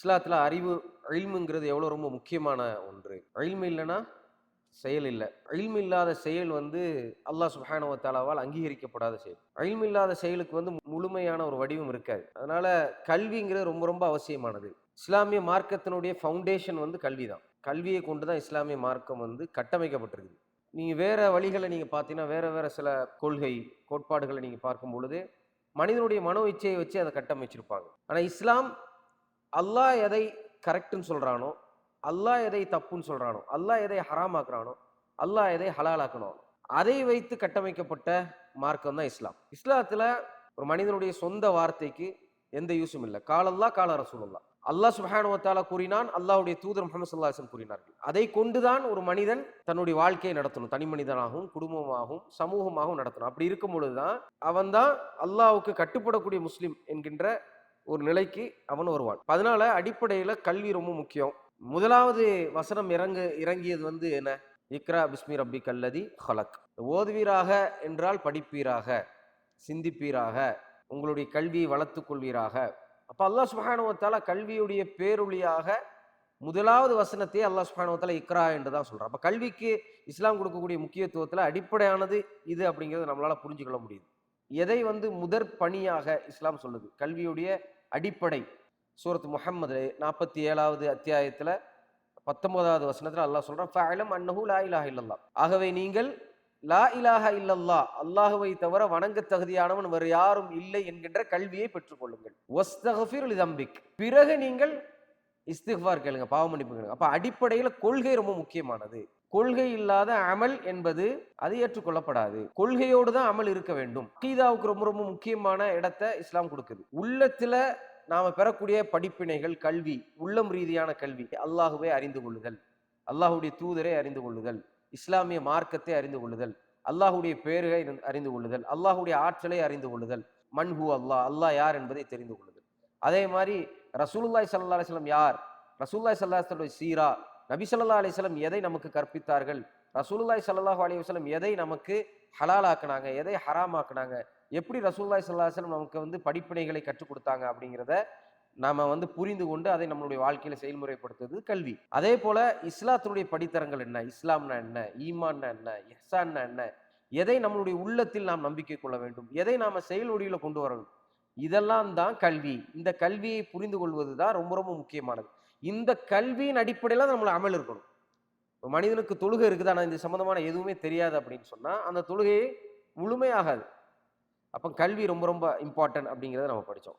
இஸ்லாத்தில் அறிவு அழிமுங்கிறது எவ்வளோ ரொம்ப முக்கியமான ஒன்று. அழிமு இல்லைன்னா செயல் இல்லை. அழிமு இல்லாத செயல் வந்து அல்லாஹ் சுஹானவ தாலாவால் அங்கீகரிக்கப்படாத செயல். அழிமு இல்லாத செயலுக்கு வந்து முழுமையான ஒரு வடிவம் இருக்காது. அதனால கல்விங்கிறது ரொம்ப ரொம்ப அவசியமானது. இஸ்லாமிய மார்க்கத்தினுடைய ஃபவுண்டேஷன் வந்து கல்வி தான் கல்வியை கொண்டு தான் இஸ்லாமிய மார்க்கம் வந்து கட்டமைக்கப்பட்டிருக்குது. நீங்கள் வேறு வழிகளை நீங்கள் பார்த்தீங்கன்னா வேறு வேறு சில கொள்கை கோட்பாடுகளை நீங்கள் பார்க்கும் பொழுது மனிதனுடைய மனோ இச்சையை வச்சு அதை கட்டமைச்சிருப்பாங்க. ஆனால் இஸ்லாம் அல்லாஹ் எதை கரெக்டுன்னு சொல்கிறானோ அல்லாஹ் எதை தப்புன்னு சொல்கிறானோ அல்லாஹ் எதை ஹராமாக்குறானோ அல்லாஹ் எதை ஹலாலாக்கணும் அதை வைத்து கட்டமைக்கப்பட்ட மார்க்கம் தான் இஸ்லாம். இஸ்லாத்தில் ஒரு மனிதனுடைய சொந்த வார்த்தைக்கு எந்த யூஸும் இல்லை. காலல்லா கால ரசூலல்லா அல்லாஹ் சுப்ஹானஹு கூறினான் அல்லாஹுடைய தூதர் முகமது ஸல்லல்லாஹு கூறினார்கள். அதை கொண்டுதான் ஒரு மனிதன் தன்னுடைய வாழ்க்கையை நடத்தணும். தனி மனிதனாகவும் குடும்பமாகவும் சமூகமாகவும் நடத்தணும். அப்படி இருக்கும் பொழுதுதான் அவன் தான் அல்லாவுக்கு கட்டுப்படக்கூடிய முஸ்லீம் என்கின்ற ஒரு நிலைக்கு அவன் வருவான். அதனால அடிப்படையில் கல்வி ரொம்ப முக்கியம். முதலாவது வசனம் இறங்கு இறங்கியது வந்து என்ன? இக்ரா பிஸ்மி ரப்பி கல்லதி ஹலக். ஓதுவீராக என்றால் படிப்பீராக சிந்திப்பீராக உங்களுடைய கல்வியை வளர்த்து கொள்வீராக. அப்போ அல்லாஹ் சுபஹானுவத்தால கல்வியுடைய பேரொழியாக முதலாவது வசனத்தை அல்லாஹ் சுபஹானுவத்தால இக்ரா என்று தான் சொல்றான். அப்போ கல்விக்கு இஸ்லாம் கொடுக்கக்கூடிய முக்கியத்துவத்தில் அடிப்படையானது இது அப்படிங்கிறத நம்மளால் புரிஞ்சுக்கொள்ள முடியுது. எதை வந்து முதற் பணியாக இஸ்லாம் சொல்லுது? கல்வியுடைய அடிப்படை. சூரத் முஹம்மது நாற்பத்தி ஏழாவது அத்தியாயத்தில் பத்தொன்பதாவது வசனத்தில் அல்லாஹ் சொல்கிறான் ஃபஅலம் அன்னஹு லா இலாஹ இல்லல்லா ஆகவே நீங்கள் லா இலாஹ இல்லல்லா அல்லாஹுவை தவிர வணங்க தகுதியானவன் வேறு யாரும் இல்லை என்கின்ற கல்வியை பெற்றுக்கொள்ளுங்கள். வஸ்தகஃபிர் லிதம்பிக் பிறகு நீங்கள் இஸ்திஃபார் கேளுங்க பாவமன்னிப்பு கேளுங்க. அப்போ அடிப்படையில் கொள்கை ரொம்ப முக்கியமானது. கொள்கை இல்லாத அமல் என்பது அது ஏற்றுக்கொள்ளப்படாது. கொள்கையோடு தான் அமல் இருக்க வேண்டும். கீதாவுக்கு ரொம்ப ரொம்ப முக்கியமான இடத்தை இஸ்லாம் கொடுக்குது. உள்ளத்துல நாம பெறக்கூடிய படிப்பினைகள் கல்வி உள்ளம் ரீதியான கல்வி அல்லாஹுவை அறிந்து கொள்ளுதல் அல்லாஹுடைய தூதரை அறிந்து கொள்ளுதல் இஸ்லாமிய மார்க்கத்தை அறிந்து கொள்ளுதல் அல்லாஹுடைய பேருகை அறிந்து கொள்ளுதல் அல்லாஹுடைய ஆற்றலை அறிந்து கொள்ளுதல். மன்ஹு அல்லாஹ் அல்லாஹ் யார் என்பதை தெரிந்து கொள்ளுதல். அதே மாதிரி ரசூல்லாய் சல்லா அலிஸ்லம் யார்? ரசூல்லாய் சல்லாஹ் சீரா நபி சொல்லா அலிஸ்லம் எதை நமக்கு கற்பித்தார்கள்? ரசூலுல்லாய் சல்லாஹூ அலி எதை நமக்கு ஹலாலாக்குனாங்க? எதை ஹராமாக்குனாங்க? எப்படி ரசூல்லாய் சல்லாஹலம் நமக்கு வந்து படிப்பினைகளை கற்றுக் கொடுத்தாங்க அப்படிங்கிறத நாம வந்து புரிந்து கொண்டு அதை நம்மளுடைய வாழ்க்கையில செயல்முறைப்படுத்துறது கல்வி. அதே போல இஸ்லாத்தினுடைய படித்தரங்கள் என்ன? இஸ்லாம்னா என்ன? ஈமான்னா என்ன? எஹ்சான்னா என்ன? எதை நம்மளுடைய உள்ளத்தில் நாம் நம்பிக்கை கொள்ள வேண்டும்? எதை நாம செயல் கொண்டு வரணும்? இதெல்லாம் தான் கல்வி. இந்த கல்வியை புரிந்து கொள்வது தான் ரொம்ப ரொம்ப முக்கியமானது. இந்த கல்வியின் அடிப்படையில் நம்மளை நம்மள அமல் இருக்கணும். மனிதனுக்கு தொழுகை இருக்குது? ஆனால் இந்த சம்மந்தமான எதுவுமே தெரியாது அப்படின்னு சொன்னால் அந்த தொழுகையே முழுமையாகாது. அப்போ கல்வி ரொம்ப ரொம்ப இம்பார்ட்டன்ட் அப்படிங்கிறத நம்ம படித்தோம்